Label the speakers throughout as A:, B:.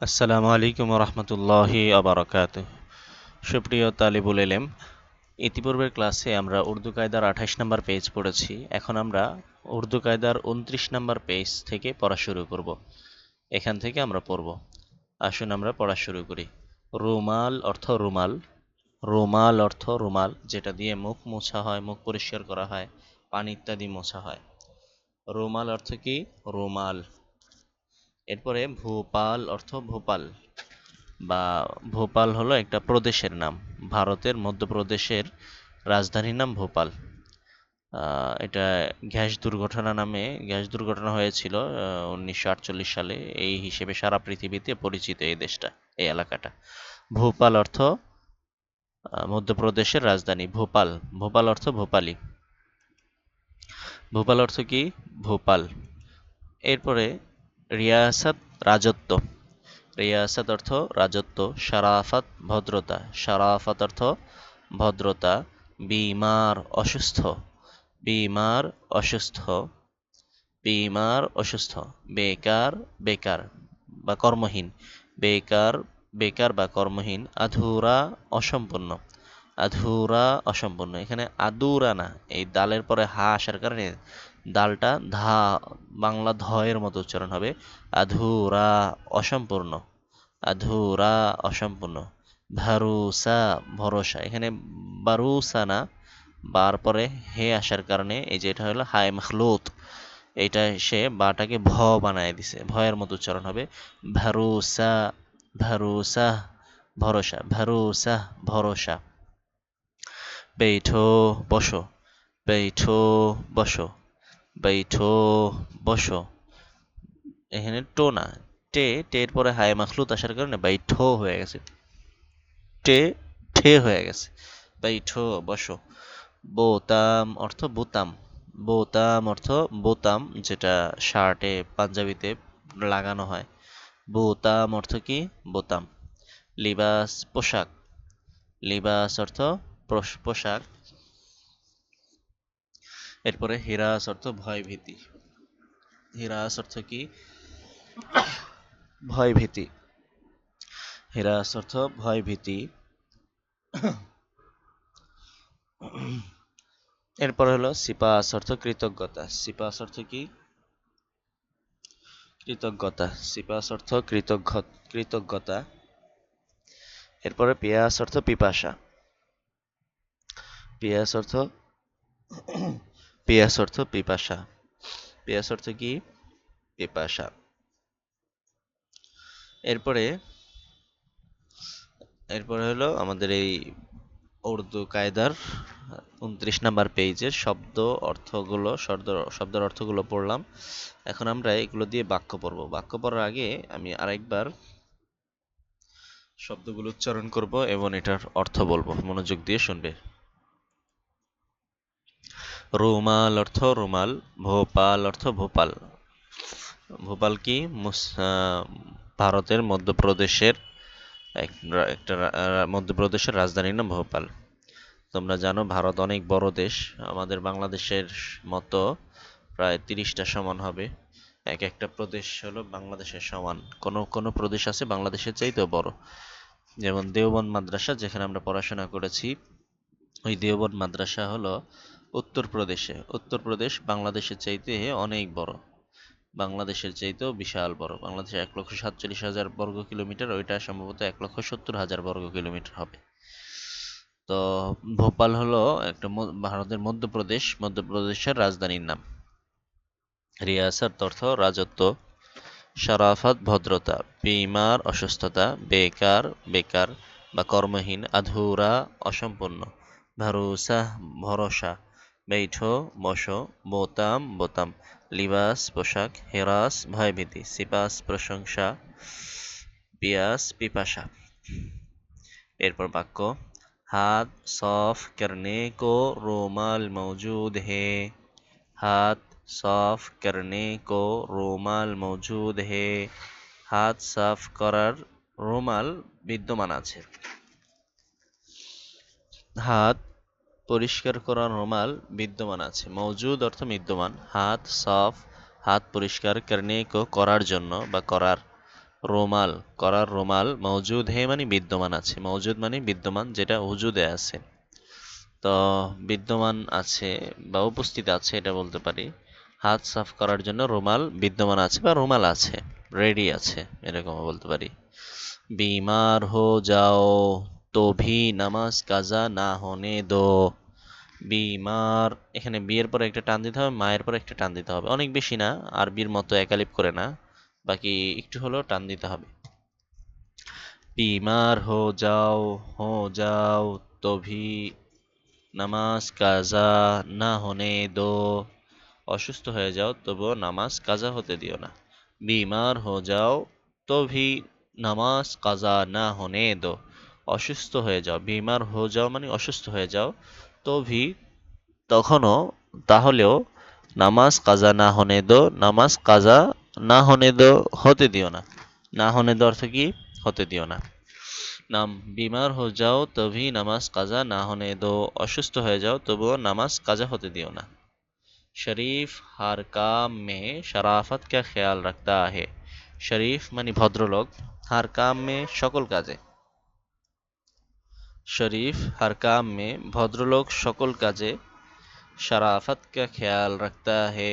A: আসসালামু আলাইকুম রহমতুল্লাহি আবরকাত সুপ্রিয় তালিবুল এলেম ইতিপূর্বের ক্লাসে আমরা উর্দু কায়দার আঠাশ নম্বর পেজ পড়েছি। এখন আমরা উর্দু কায়দার উনত্রিশ নম্বর পেজ থেকে পড়া শুরু করব। এখান থেকে আমরা পড়ব। আসুন আমরা পড়া শুরু করি। রুমাল অর্থ রুমাল। রুমাল অর্থ রুমাল, যেটা দিয়ে মুখ মোছা হয়, মুখ পরিষ্কার করা হয়, পানি ইত্যাদি মোছা হয়। রুমাল অর্থ কি? রুমাল। এরপরে ভোপাল, অর্থ ভোপাল বা ভোপাল হলো একটা প্রদেশের নাম। ভারতের মধ্যপ্রদেশের রাজধানীর নাম ভোপাল। এটা গ্যাস দুর্ঘটনা নামে, গ্যাস দুর্ঘটনা হয়েছিল উনিশশো আটচল্লিশ সালে। এই হিসেবে সারা পৃথিবীতে পরিচিত এই দেশটা, এই এলাকাটা। ভোপাল অর্থ মধ্যপ্রদেশের রাজধানী। ভোপাল ভোপাল অর্থ ভোপালি। ভোপাল অর্থ কি? ভোপাল। এরপরে রিয়াসাত, রাজত্ব। রিয়াসাত অর্থ রাজত্ব, শারাফাত ভদ্রতা। শারাফাত অর্থ ভদ্রতা, বিমার অসুস্থ। বিমার অসুস্থ। বিমার অসুস্থ। বেকার বেকার বা কর্মহীন। বেকার বেকার বা কর্মহীন, আধুরা অসম্পূর্ণ। আধুরা অসম্পূর্ণ। এখানে আদুরা না এই দালের পরে হা আসার কারণে দালটা ধা, বাংলা ধয়ের মতো উচ্চারণ হবে। আধুরা অসম্পূর্ণ। আধুরা অসম্পূর্ণ। ভারুসা ভরসা। এখানে বারুসা না, বার পরে হে আসার কারণে এই যে এটা হলো হায় মখলুত এইটা সে বাটাকে ভ বানায় দিছে। ভয়ের মতো উচ্চারণ হবে। ভারুসা ভারুসা ভরসা। ভারুসা ভরসা। বেঠো বসো। বেঠো বসো। বেঠো বসো। এখানে টো না, টে টের পরে হায় মাখলুত আসার কারণে বাইঠো হয়ে গেছে। টে, ঠে হয়ে গেছে। বাইঠো বসো। বোতাম অর্থ বোতাম। বোতাম অর্থ বোতাম, যেটা শার্টে, পাঞ্জাবিতে লাগানো হয়। বোতাম অর্থ কি? বোতাম। লিবাস, পোশাক। লিবাস অর্থ পোশাক। এরপরে হিরাস অর্থ ভয় ভীতি হিরাস অর্থ কি? ভয় ভীতি হিরাস অর্থ ভয় ভীতি এরপর হলো সিপাস অর্থ কৃতজ্ঞতা। সিপাস অর্থ কি? কৃতজ্ঞতা। সিপাস অর্থ কৃতজ্ঞ কৃতজ্ঞতা। এরপরে পিয়াস অর্থ পিপাসা। পিয়াস অর্থ পিয়াস অর্থ পিপাসা। পিয়াস অর্থ কি? পিপাসা। এরপরে এরপরে হলো আমাদের এই উর্দু কায়দার উনত্রিশ নাম্বার পেজের শব্দ অর্থগুলো, শব্দ, শব্দের অর্থগুলো পড়লাম। এখন আমরা এগুলো দিয়ে বাক্য পড়ব। বাক্য পড়ার আগে আমি আরেকবার শব্দগুলো উচ্চারণ করব এবং এটার অর্থ বলব। মনোযোগ দিয়ে শুনবে। রুমাল অর্থ রুমাল, ভোপাল অর্থ ভোপাল। ভোপাল কি? ভারতের মধ্যপ্রদেশের একটা মধ্যপ্রদেশের রাজধানীর নাম ভোপাল। তোমরা জানো ভারত অনেক বড় দেশ। আমাদের বাংলাদেশের মতো প্রায় তিরিশটা সমান হবে। এক একটা প্রদেশ হলো বাংলাদেশের সমান। কোনো কোনো প্রদেশ আছে বাংলাদেশের চাইতেও বড়। যেমন দেওবন্দ মাদ্রাসা, যেখানে আমরা পড়াশোনা করেছি, ওই দেওবন্দ মাদ্রাসা হলো উত্তরপ্রদেশে। উত্তরপ্রদেশ বাংলাদেশের চাইতে অনেক বড়। বাংলাদেশের চাইতেও বিশাল বড়। বাংলাদেশে এক লক্ষ সাতচল্লিশ হাজার বর্গ কিলোমিটার, ওইটা সম্ভবত এক লক্ষ সত্তর হাজার বর্গ কিলোমিটার হবে। তো ভোপাল হলো একটা ভারতের মধ্যপ্রদেশ। মধ্যপ্রদেশের রাজধানীর নাম। রিয়াসার অর্থ রাজত্ব। সারাফাত ভদ্রতা, বিমার অসুস্থতা, বেকার বেকার বা কর্মহীন, আধুরা, অসম্পূর্ণ। ভরসা ভরসা। বেঠো বসো বোতাম বোতাম লিবাস, পোশাক, হেরাস, ভয়ভীতি, সিপাস, প্রশংসা পিয়াস পিপাসা। এরপর বাক্য, হাত সফ করনে কো রুমাল মৌজুদ হে। হাত সফ করনে কো রুমাল মৌজুদ হে। হাত সাফ করার রুমাল বিদ্যমান আছে। হাত পরিষ্কার করার রুমাল বিদ্যমান আছে। মজুদ অর্থ বিদ্যমান। হাত সাফ, হাত পরিষ্কার করনে করার জন্য বা করার রোমাল করার রোমাল মৌজুদ হে মানে বিদ্যমান আছে। মৌজুদ মানে বিদ্যমান যেটা উজুদে আছে। তো বিদ্যমান আছে বা উপস্থিত আছে এটা বলতে পারি। হাত সাফ করার জন্য রুমাল বিদ্যমান আছে বা রুমাল আছে রেডি আছে, এরকমও বলতে পারি। বিমার হো যাও। তো ভি নামাজ কাজা না হনে দো। বিমার, এখানে বিয়ের পরে একটা টান দিতে হবে, মায়ের পরে একটা টান দিতে হবে। অনেক বেশি না আরবির মতো একালিপ করে না। বাকি একটু হলেও টান দিতে হবে। বিমার, হো যাও হো যাও তো ভি নামাজ কাজা না হনে দো। অসুস্থ হয়ে যাও, তবুও নামাজ কাজা হতে দিও না। বিমার, হো যাও তো ভি নামাজ কাজা না হনে দো। অসুস্থ হয়ে যাও, বিমার হয়ে যাও মানে অসুস্থ হয়ে যাও, তো ভি তখনও তাহলেও নামাজ কাজা না হনে দো, নামাজ কাজা না হনে দো হতে দিও না। না হনে দো অর্থ কি? হতে দিও না। নাম বিমার হয়ে যাও তভি নামাজ কাজা না হনে দো, অসুস্থ হয়ে যাও, তবুও নামাজ কাজা হতে দিও না। শরীফ হার কাম মে শরাফত কে খেয়াল রাখতা হে শরীফ মানে ভদ্রলোক, হার কাম মে সকল কাজে। শরীফ हर काम में ভদ্রলোক সকল কাজে শরাফত কা খেয়াল রাখতা হে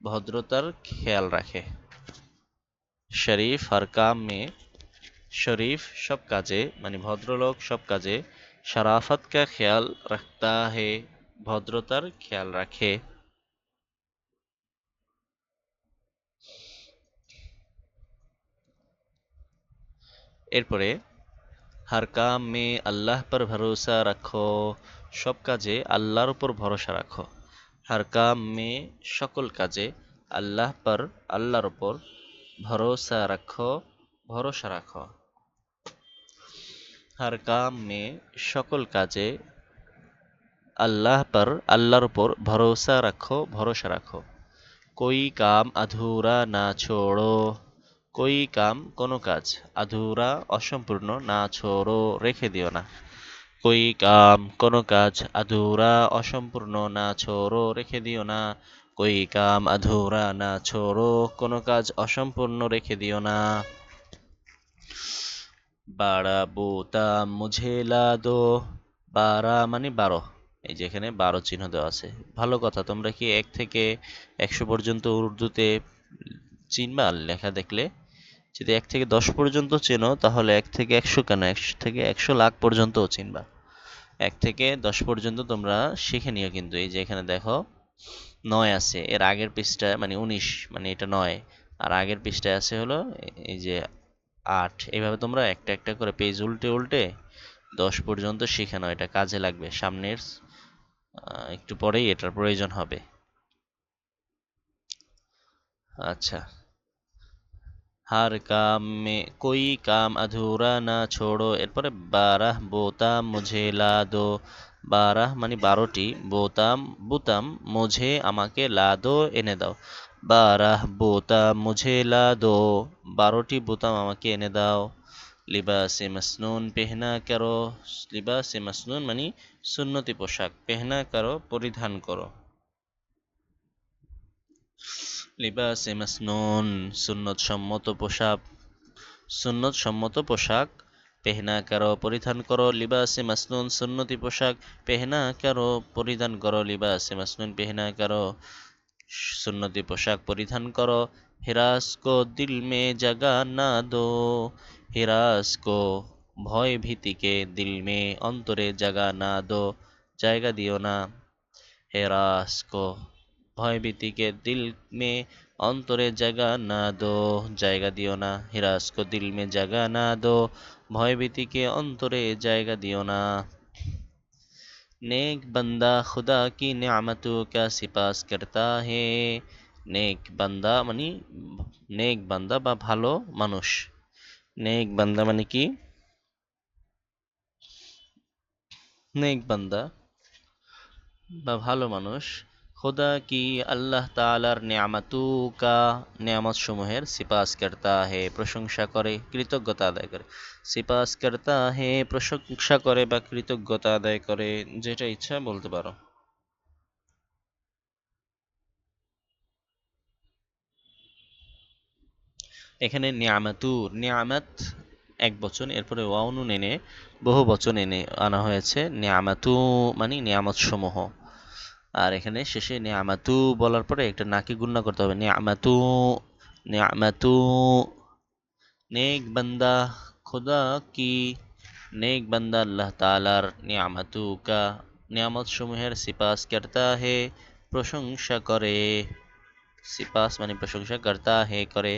A: ভদ্রতার খেয়াল রাখে শরীফ हर काम में শরীফ সব কাজে মানে ভদ্রলোক সব কাজে শরাফত কা খেয়াল রাখতা হে ভদ্রতার খেয়াল রাখে এরপরে হর কাম মে আল্লাহ পর ভরসা রাখো সব কাজে আল্লাহর উপর ভরসা রাখো হর কাম মে সকল কাজে আল্লাহ পর আল্লাহর উপর ভরসা রাখো ভরসা রাখো হর কাম মে সকল কাজে আল্লাহ পর আল্লাহর উপর ভরসা রাখো ভরসা রাখো কোই কাম আধুরা না ছোড়ো কই কাম, কোনো কাজ। আধুরা অসম্পূর্ণ, না ছোড়ো, রেখে দিও না। কই কাম, কোনো কাজ, আধুরা অসম্পূর্ণ, না ছোড়ো, রেখে দিও না। কই কাম, আধুরা, না ছোড়ো, কোনো কাজ অসম্পূর্ণ, রেখে দিও না। বাড়া বোতা মুঝে লা দো বারা মানে বারো। এই যেখানে বারো চিহ্ন দেওয়া আছে। ভালো কথা, তোমরা কি এক থেকে একশো পর্যন্ত উর্দুতে চিনবা লেখা দেখলে? যদি এক থেকে দশ পর্যন্ত চেনো, তাহলে এক থেকে একশো কেন? একশো থেকে একশো লাখ পর্যন্তও চিনবা। এক থেকে দশ পর্যন্ত তোমরা শিখে নিও কিন্তু। এই যে এখানে দেখো, নয় আছে। এর আগের পৃষ্ঠায় মানে উনিশ মানে এটা নয়। আর আগের পৃষ্ঠায় আছে হলো এই যে আট। এইভাবে তোমরা একটা একটা করে পেজ উল্টে উল্টে দশ পর্যন্ত শিখে নাও। এটা কাজে লাগবে। সামনের একটু পরেই এটার প্রয়োজন হবে। আচ্ছা। হার কাম মে কই কাম আধুরা না ছোড়ো। এরপরে বারাহ বোতাম মুঝে লা দো বারাহ মানে বারোটি। বোতাম, বুতাম মুঝে আমাকে লা দো এনে দাও। বারাহ বোতাম মুঝে লা দো বারোটি বোতাম আমাকে এনে দাও। লিবাসে মাসনুন, পেহনা করো। লিবাসে মাসনুন মানে সুন্নতি পোশাক। পেহনা করো, পরিধান করো। লিবাসে মাসনুন সুন্নত সম্মত পোশাক, সুন্নত সম্মত পোশাক, পেহনা কারও পরিধান করো, লিবাসে মাসনুন সুন্নতি পোশাক, পেহনা কারও পরিধান করো, লিবাসে মাসনুন পেহনা কারও সুন্নতি পোশাক পরিধান করো। হিরাস কো দিল মে জাগা না দো হিরাস কো ভয় ভীতিকে দিল মে অন্তরে জাগা না দো, জায়গা দিও না। হেরাস কো ভয় ভীতিকে দিল মে অন্তরে জায়গা না দো জায়গা দিও না হিরাস কো দিল মে জায়গা না দো ভয় ভীতিকে অন্তরে জায়গা দিও না नेक बंदा खुदा की नेमतों का सिपास करता है নেক বান্দা মানে নেক বান্দা বা ভালো মানুষ নেক বান্দা মানে কি নেক বান্দা বা ভালো মানুষ খোদা কি আল্লাহ তালার নিয়ামাতু কা নিয়ামত সমূহের সিপাস করতা হে প্রশংসা করে, কৃতজ্ঞতা আদায় করে। সিপাস করতা হে প্রশংসা করে বা কৃতজ্ঞতা আদায় করে, যেটা ইচ্ছা বলতে পারো। এখানে নিয়ামাতু, নিয়ামাত এক বচন, এরপরে ওয়াউনুন এনে বহু বচন এনে আনা হয়েছে। নিয়ামাতু মানে নিয়ামত সমূহ আর এখানে শেষে নিয়ামাতু বলার পরে একটা নাকি গুন্না করতে হবে। নিয়ামাতু নিয়ামাতু, নেক বান্দা খুদা কি? নেক বান্দা আল্লাহ তালার নিয়ামাতু কা? নিয়ামত সমূহের সিপাস করতা হে, প্রশংসা করে। সিপাস মানে প্রশংসা করতা হে করে।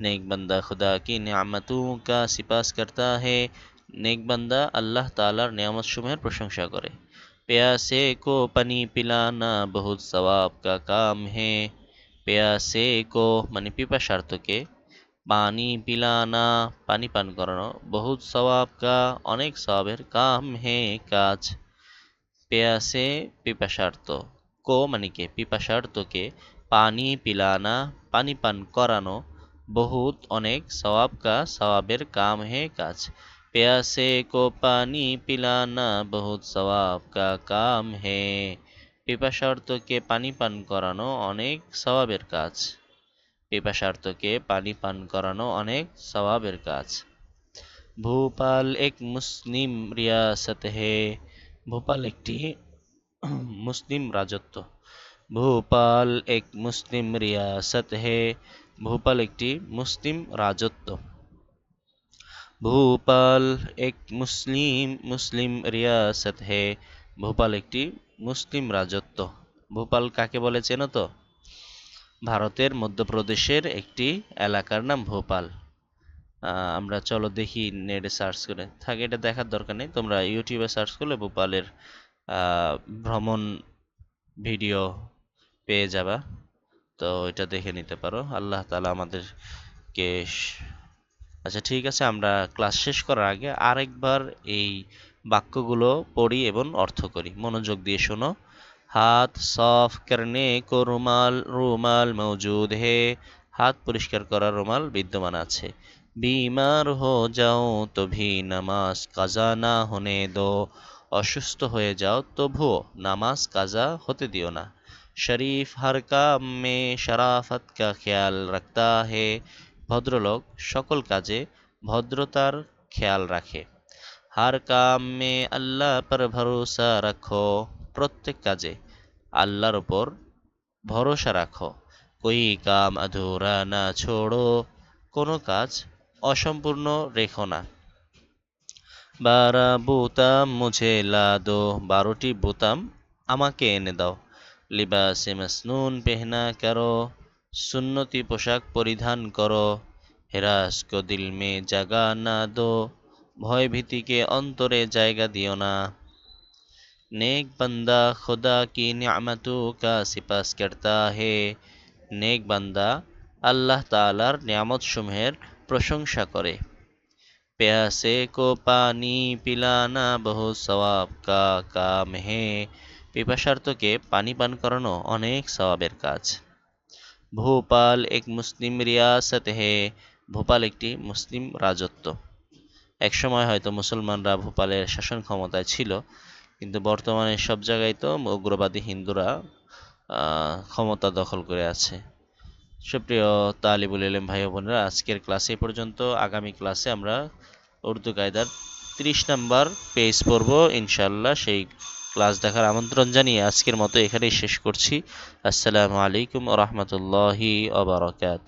A: নেক বান্দা খুদা কি? নিয়ামতু কা সিপাস করতা হে। নেক বান্দা আল্লাহ তালার নিয়ামত সমূহের প্রশংসা করে। प्यासे को पानी पिलाना बहुत सवाब का काम है प्यासे को মানে পিপাসার্থকে পানি পিলানা পানি পান করানো বহুত সওয়াব কা অনেক সওয়াবের কাম হে কাজ পেয়াসে পিপাসার্থ কো মানে কে পিপাসার্থকে পানি পিলানা পানি পান করানো বহুত অনেক সওয়াব কা সওয়াবের কাম হে কাজ प्यासे को पानी पिलाना बहुत সওয়াব কা কাম হে পিপাসার্থকে পানি পান করানো অনেক সওয়াবের কাজ পিপাসার্থকে পানি পান করানো অনেক সওয়াবের কাজ ভোপাল এক মুসলিম রিয়াসত হে ভোপাল একটি মুসলিম রাজত্ব ভোপাল এক মুসলিম রিয়াসত হে ভোপাল একটি মুসলিম রাজত্ব ভোপাল এক মুসলিম মুসলিম রিয়াসত হে। ভোপাল একটি মুসলিম রাজত্ব। ভোপাল কাকে বলে চেনো তো? ভারতের মধ্যপ্রদেশের একটি এলাকার নাম ভোপাল। আমরা চলো দেখি নেটে সার্চ করে। থাকে এটা দেখার দরকার নেই। তোমরা ইউটিউবে সার্চ করলে ভোপালের ভ্রমণ ভিডিও পেয়ে যাবা। তো এটা দেখে নিতে পারো। আল্লাহ তালা আমাদেরকে আচ্ছা ঠিক আছে, আমরা ক্লাস শেষ করার আগে আরেকবার এই বাক্যগুলো পড়ি এবং অর্থ করি। মনোযোগ দিয়ে শোনো। হাত সফ করনে কো রুমাল রুমাল মৌজুদ হে। হাত পরিষ্কার করার রুমাল বিদ্যমান আছে। বিমার হো যাও তো ভি নামাজ কাজা না হনে দো। অসুস্থ হয়ে যাও, তবুও নামাজ কাজা হতে দিও না। শরীফ হর কাম মে শরাফত কা খেয়াল রাখতা হে। ভদ্রলোক সকল কাজে ভদ্রতার খেয়াল রাখে। হার কাম আল্লাহ পর ভরসা রাখো, প্রত্যেক কাজে আল্লাহর ওপর ভরসা রাখো। কই কাম আধুরা না ছোড়ো, কোনো কাজ অসম্পূর্ণ রেখো না। বারা বোতাম মুঝে লাদো, বারোটি বোতাম আমাকে এনে দাও। লিবাসে মাসনুন পেহনা করো সুন্নতি পোশাক পরিধান করো হেরাস কো দিল মে জাগা না দো ভয় ভীতিকে অন্তরে জায়গা দিও না নেক বান্দা খুদা কি নিয়ামতু কা সিপাস করতা হে নেক বান্দা আল্লাহ তালার নিয়ামত সমূহের প্রশংসা করে प्यासे को पानी पिलाना বহু সওয়াব কা কাম হে পিপাসার্থকে পানি পান করানো অনেক সওয়াবের কাজ ভোপাল এক মুসলিম রিয়াসত হে। ভোপাল একটি মুসলিম রাজত্ব। একসময় হয়তো মুসলমানরা ভোপালের শাসন ক্ষমতায় ছিল, কিন্তু বর্তমানে সব জায়গায় তো উগ্রবাদী হিন্দুরা ক্ষমতা দখল করে আছে। সুপ্রিয় তালিবুল ইলেম ভাই বোনেরা, আজকের ক্লাসে পর্যন্ত। আগামী ক্লাসে আমরা উর্দু কায়দার তিরিশ নাম্বার পেজ পড়ব ইনশাল্লাহ সেই ক্লাস দেখার আমন্ত্রণ জানিয়ে আজকের মতো এখানেই শেষ করছি। আসসালামু আলাইকুম রহমতুল্লাহি আবরকাত